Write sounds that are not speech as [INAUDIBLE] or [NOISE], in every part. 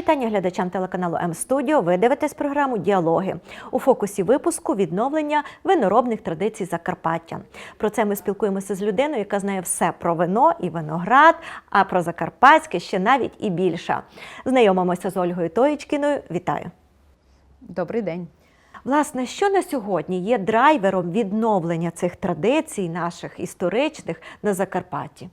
Вітання глядачам телеканалу М-студіо. Ви дивитесь програму Діалоги у фокусі випуску відновлення виноробних традицій Закарпаття. Про це ми спілкуємося з людиною, яка знає все про вино і виноград, а про закарпатське ще навіть і більше. Знайомимося з Ольгою Тоїчкіною. Вітаю! Добрий день. Власне, що на сьогодні є драйвером відновлення цих традицій наших історичних на Закарпатті?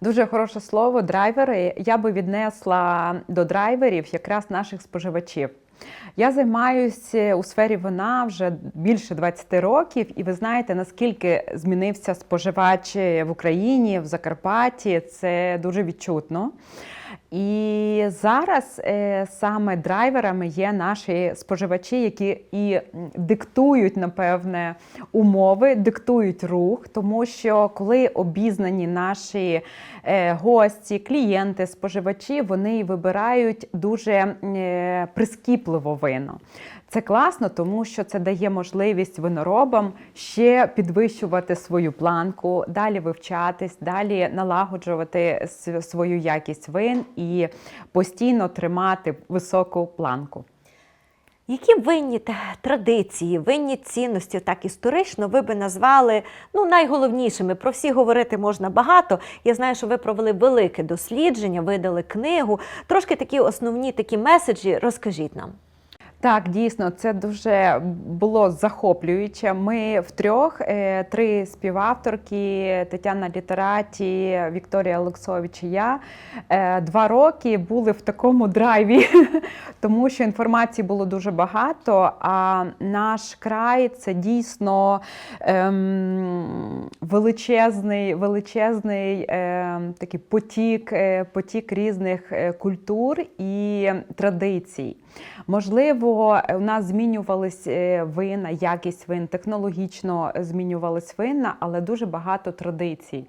Дуже хороше слово драйвери. Я би віднесла до драйверів якраз наших споживачів. Я займаюся у сфері вина вже більше 20 років, і ви знаєте, наскільки змінився споживач в Україні, в Закарпатті. Це дуже відчутно. І зараз е, саме драйверами є наші споживачі, які і диктують, напевне, умови, диктують рух, тому що коли обізнані наші е, гості, клієнти, споживачі, вони вибирають дуже е, прискіпливо вино. Це класно, тому що це дає можливість виноробам ще підвищувати свою планку, далі вивчатись, далі налагоджувати свою якість вин і постійно тримати високу планку. Які винні традиції, винні цінності, так історично, ви би назвали ну, найголовнішими? Про всі говорити можна багато. Я знаю, що ви провели велике дослідження, видали книгу. Трошки такі основні такі меседжі розкажіть нам. Так, дійсно, це дуже було захоплююче. Ми втрьох, е, три співавторки Тетяна Літераті, Вікторія Олексович і я е, два роки були в такому драйві, [LAUGHS] тому що інформації було дуже багато. А наш край це дійсно ем, величезний, величезний ем, такий потік, е, потік різних культур і традицій. Можливо, у нас змінювались е, вина, якість вин, технологічно змінювались вина, але дуже багато традицій.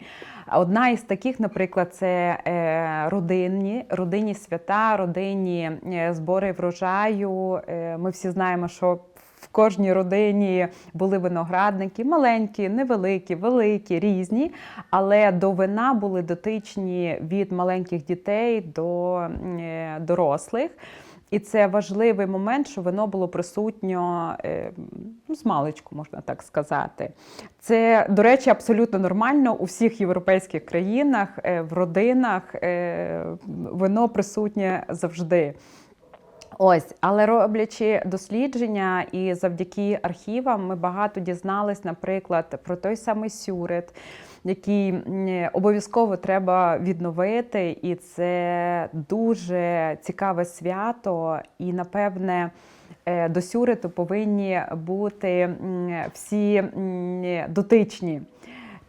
Одна із таких, наприклад, це е, родинні, родинні свята, родинні е, збори врожаю. Е, Ми всі знаємо, що в кожній родині були виноградники, маленькі, невеликі, великі, різні, але до вина були дотичні від маленьких дітей до е, дорослих. І це важливий момент, що вино було присутньо е, ну, з маличку, можна так сказати. Це, до речі, абсолютно нормально у всіх європейських країнах, е, в родинах е, вино присутнє завжди. Ось, але роблячи дослідження і завдяки архівам, ми багато дізнались, наприклад, про той самий сюрет, який обов'язково треба відновити, і це дуже цікаве свято, і напевне. е, До сюрету повинні бути всі дотичні.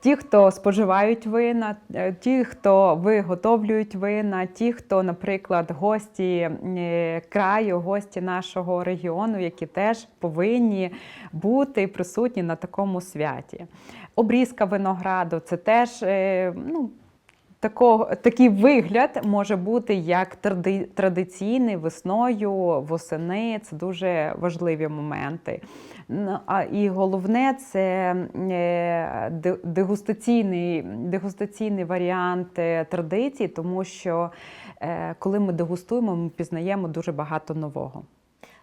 Ті, хто споживають вина, е, ті, хто виготовлюють вина, ті, хто, наприклад, гості е, краю, гості нашого регіону, які теж повинні бути присутні на такому святі. Обрізка винограду це теж е, ну, Такого, такий вигляд може бути як тради, традиційний весною, восени. Це дуже важливі моменти. Ну, А і головне це е, дегустаційний, дегустаційний варіант е, традицій, тому що е, коли ми дегустуємо, ми пізнаємо дуже багато нового.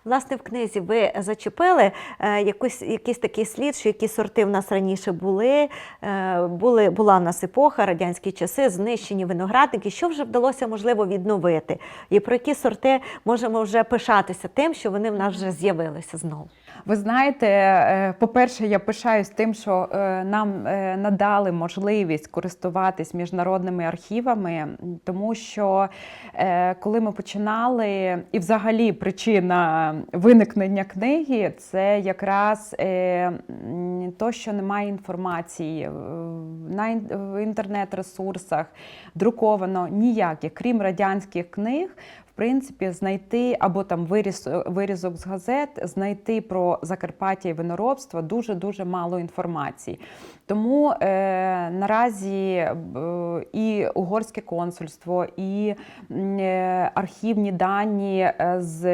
Власне, в книзі ви зачепили е, якусь, якийсь такий слід, що які сорти в нас раніше були. Е, були була в нас епоха, радянські часи, знищені виноградники. Що вже вдалося можливо відновити? І про які сорти можемо вже пишатися тим, що вони в нас вже з'явилися знову? Ви знаєте, е, по-перше, я пишаюсь тим, що нам надали можливість користуватись міжнародними архівами, тому що коли ми починали, і взагалі причина виникнення книги це якраз е, то, що немає інформації на інтернет-ресурсах, друковано ніяких, крім радянських книг. Принципі, знайти або там виріз, вирізок з газет, знайти про Закарпаття і виноробство дуже дуже мало інформації. Тому е, наразі е, і угорське консульство, і е, архівні дані е, з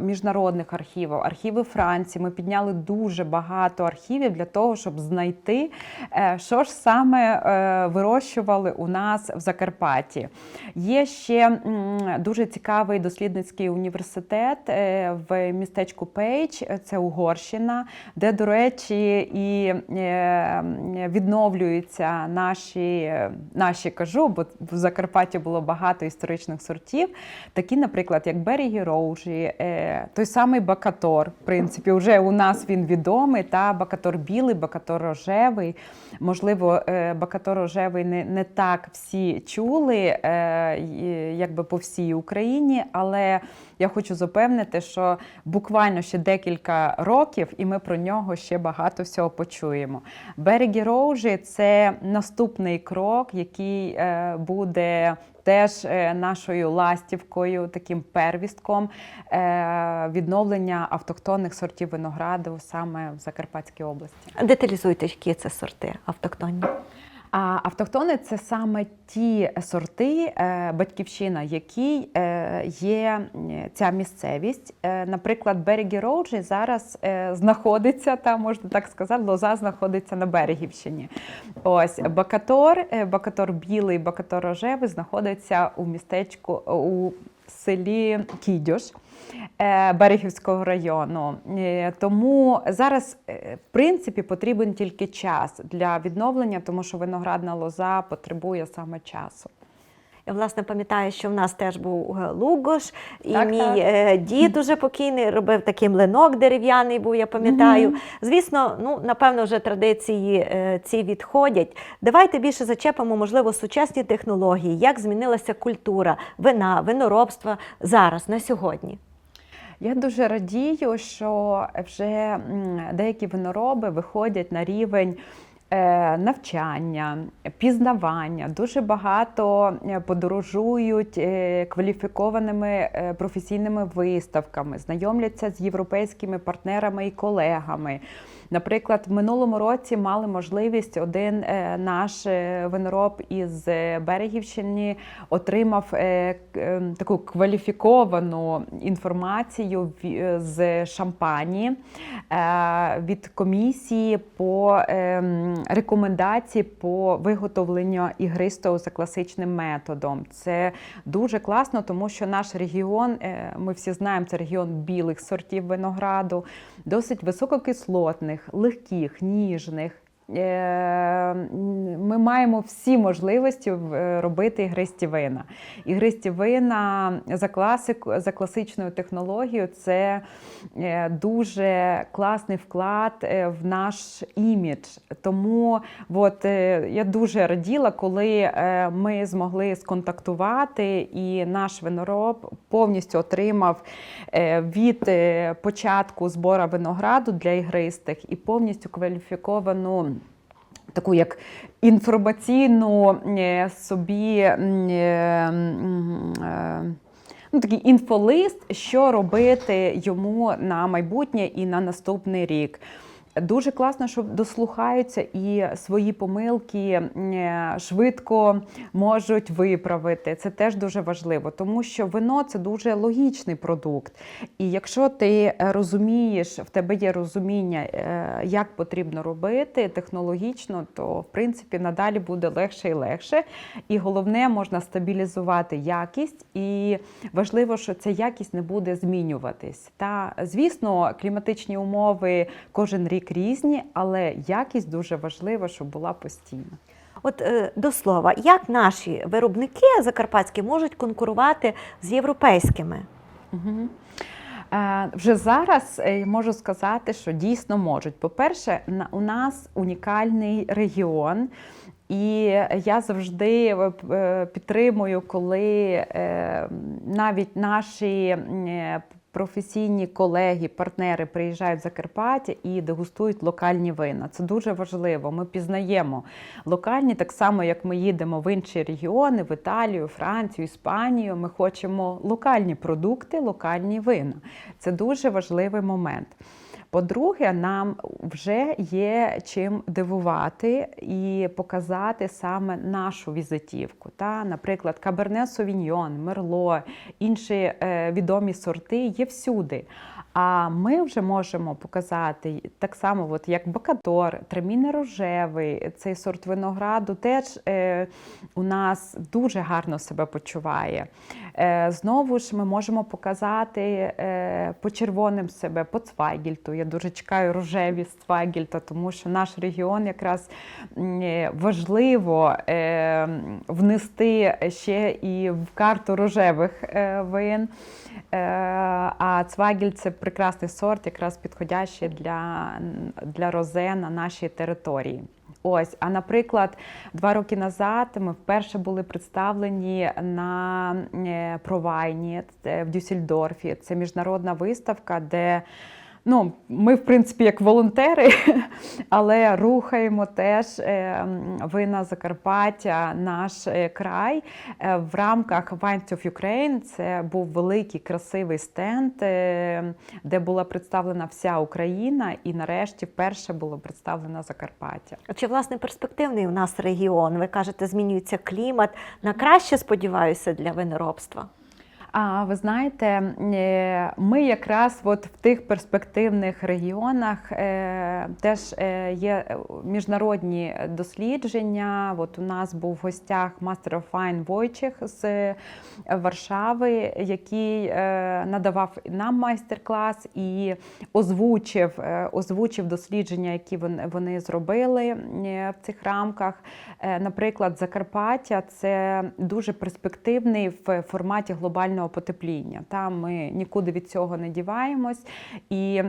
міжнародних архівів, архіви Франції. Ми підняли дуже багато архівів для того, щоб знайти, е, що ж саме е, вирощували у нас в Закарпатті. Є ще м, дуже цікавий цікавий дослідницький університет е, в містечку Пейдж, е, це Угорщина, де, до речі, і е, відновлюються наші, наші кажу, бо в Закарпатті було багато історичних сортів. Такі, наприклад, як Берегі Роужі, той самий Бакатор. В принципі, вже у нас він відомий. Та Бакатор білий, Бакатор рожевий. Можливо, Бакатор рожевий не, не так всі чули, якби по всій Україні, але я хочу запевнити, що буквально ще декілька років, і ми про нього ще багато всього почуємо. Берегі Роужі це наступний крок, який е, буде теж е, нашою ластівкою, таким первістком е, відновлення автохтонних сортів винограду саме в Закарпатській області. Деталізуйте, які це сорти автохтонні. А автохтони це саме ті сорти, е, батьківщина, якій е, є е, ця місцевість. Е, Наприклад, берегі Роуджі зараз е, знаходиться, та можна так сказати, лоза знаходиться на Берегівщині. Ось Бакатор, е, Бакатор білий, Бакатор рожевий знаходиться у містечку у селі Кідьош. е, Берегівського району. Е, Тому зараз, е, в принципі, потрібен тільки час для відновлення, тому що виноградна лоза потребує саме часу. Я власне пам'ятаю, що в нас теж був е, Лугош, і Так, мій так. е, дід уже покійний робив такий млинок дерев'яний був, я пам'ятаю. Звісно, ну напевно, вже традиції е, ці відходять. Давайте більше зачепимо, можливо, сучасні технології, як змінилася культура вина, виноробства зараз на сьогодні. Я дуже радію, що вже деякі винороби виходять на рівень. Е, Навчання, пізнавання, дуже багато е, подорожують е, кваліфікованими професійними виставками, знайомляться з європейськими партнерами і колегами. Наприклад, в минулому році мали можливість один е, наш е, винороб із е, Берегівщини отримав таку кваліфіковану інформацію з шампані від комісії по рекомендації по виготовленню ігристого за класичним методом. Це дуже класно, тому що наш регіон, ми всі знаємо, це регіон білих сортів винограду, досить висококислотних, легких, ніжних. Е, Ми маємо всі можливості робити ігристі вина. Ігристі вина за класику, за класичною технологією це е, дуже класний вклад е, в наш імідж. Тому от, е, я дуже раділа, коли е, ми змогли сконтактувати, і наш винороб повністю отримав е, від е, початку збору винограду для ігристих і повністю кваліфіковану. Таку як інформаційну е, собі е, е, ну, такий інфолист, що робити йому на майбутнє і на наступний рік. Дуже класно, що дослухаються і свої помилки е, швидко можуть виправити. Це теж дуже важливо, тому що вино це дуже логічний продукт. І якщо ти розумієш, в тебе є розуміння, е, як потрібно робити технологічно, то в принципі надалі буде легше і легше. І головне, можна стабілізувати якість, і важливо, що ця якість не буде змінюватись. Та звісно, кліматичні умови кожен рік різні, але якість дуже важлива, щоб була постійна. От е, до слова, як наші виробники закарпатські можуть конкурувати з європейськими? Угу. Вже зараз е, можу сказати, що дійсно можуть. По-перше, у нас унікальний регіон. І я завжди підтримую, коли навіть наші професійні колеги, партнери приїжджають в Закарпаття і дегустують локальні вина. Це дуже важливо. Ми пізнаємо локальні, так само як ми їдемо в інші регіони, в Італію, Францію, Іспанію. Ми хочемо локальні продукти, локальні вина. Це дуже важливий момент. По-друге, нам вже є чим дивувати і показати саме нашу візитівку. Та, наприклад, Каберне Совіньйон, Мерло, інші е, відомі сорти є всюди. А ми вже можемо показати так само, от як Бакатор, Треміне рожевий, цей сорт винограду теж е, у нас дуже гарно себе почуває. Е, Знову ж ми можемо показати е, по червоним себе, по Цвайгільту. Я дуже чекаю рожеві з Цвайгільта, тому що наш регіон якраз е, важливо внести ще і в карту рожевих вин. А Цвайгіль це прекрасний сорт, якраз підходящий для, для розе на нашій території. Ось, а наприклад, два роки назад ми вперше були представлені на е, Провайні в Дюссельдорфі. Це міжнародна виставка, де ну, ми, в принципі, як волонтери, [LAUGHS] але рухаємо теж е, вина Закарпаття, наш е, край Е, в рамках Wines of Ukraine. Це був великий красивий стенд, де була представлена вся Україна, і нарешті вперше було представлено Закарпаття. Чи власне перспективний у нас регіон? Ви кажете, змінюється клімат. На краще сподіваюся для виноробства. А ви знаєте, е, ми якраз от в тих перспективних регіонах е, теж е, є міжнародні дослідження. От у нас був в гостях of Wine Войчих з Варшави, який надавав нам майстер-клас і озвучив, озвучив дослідження, які вони, зробили в цих рамках. Наприклад, Закарпаття це дуже перспективний в форматі глобального потепління. Там ми нікуди від цього не діваємось, і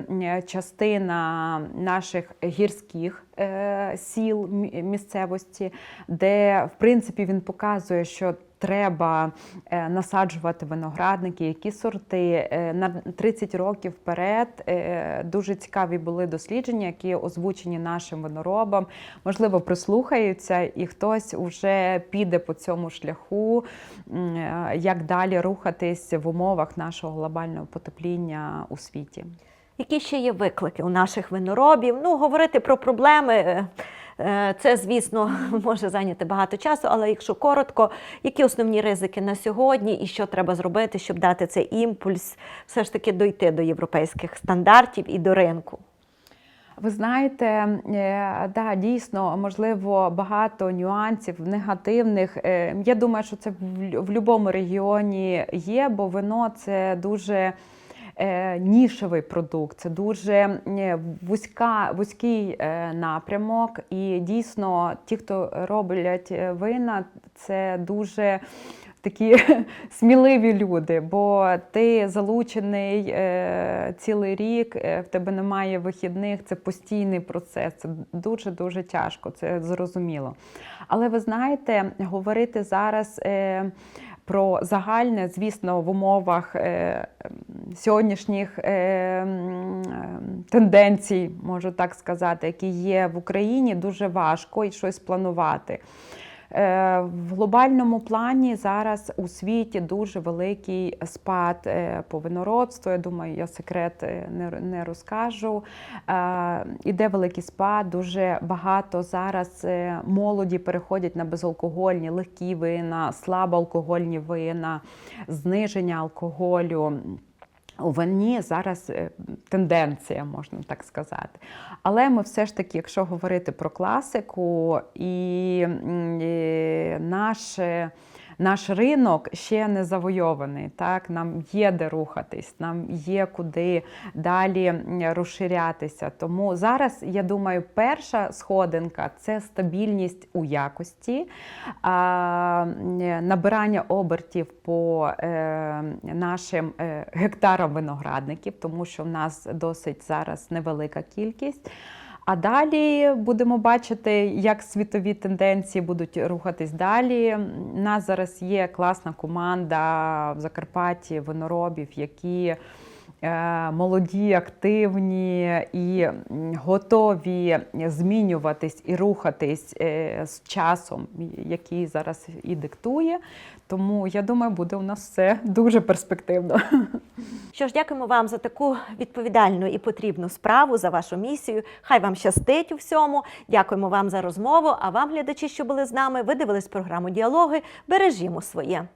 частина наших гірських е, сіл місцевості, де в принципі він показує, що Треба е, насаджувати виноградники, які сорти Е, на 30 років вперед. е, Дуже цікаві були дослідження, які озвучені нашим виноробам. Можливо, прислухаються, і хтось вже піде по цьому шляху, як далі рухатись в умовах нашого глобального потепління у світі. Які ще є виклики у наших виноробів? Ну, говорити про проблеми. Е, Це, звісно, [LAUGHS] може зайняти багато часу, але якщо коротко, які основні ризики на сьогодні і що треба зробити, щоб дати цей імпульс, все ж таки дойти до європейських стандартів і до ринку? Ви знаєте, е, да, дійсно, можливо, багато нюансів негативних. Е, Я думаю, що це в будь-якому регіоні є, бо вино це дуже. Е, Нішевий продукт, це дуже е, вузька, вузький е, напрямок, і дійсно ті, хто роблять вина, це дуже такі [LAUGHS] сміливі люди, бо ти залучений цілий рік, в тебе немає вихідних, це постійний процес, це дуже-дуже тяжко, це зрозуміло. Але ви знаєте, говорити зараз. Про загальне, звісно, в умовах е, сьогоднішніх е, е, тенденцій, можу так сказати, які є в Україні, дуже важко і щось планувати. Е, В глобальному плані зараз у світі дуже великий спад е, по виноробству. Я думаю, я секрет е, не, розкажу. Іде великий спад. Дуже багато зараз молоді переходять на безалкогольні, легкі вина, слабоалкогольні вина, зниження алкоголю. У зараз е, тенденція, можна так сказати. Але ми все ж таки, якщо говорити про класику, і наше. Наш ринок ще не завойований. Так? Нам є де рухатись, нам є куди далі розширятися. Тому зараз, я думаю, перша сходинка це стабільність у якості, набирання обертів по е, нашим е, гектарам виноградників, тому що в нас досить зараз невелика кількість. А далі будемо бачити, як світові тенденції будуть рухатись далі. У нас зараз є класна команда в Закарпатті виноробів, які молоді, активні і готові змінюватись і рухатись е, з часом, який зараз і диктує. Тому я думаю, буде у нас все дуже перспективно. Що ж, дякуємо вам за таку відповідальну і потрібну справу, за вашу місію. Хай вам щастить у всьому. Дякуємо вам за розмову. А вам, глядачі, що були з нами, ви дивились програму Діалоги. Бережімо своє.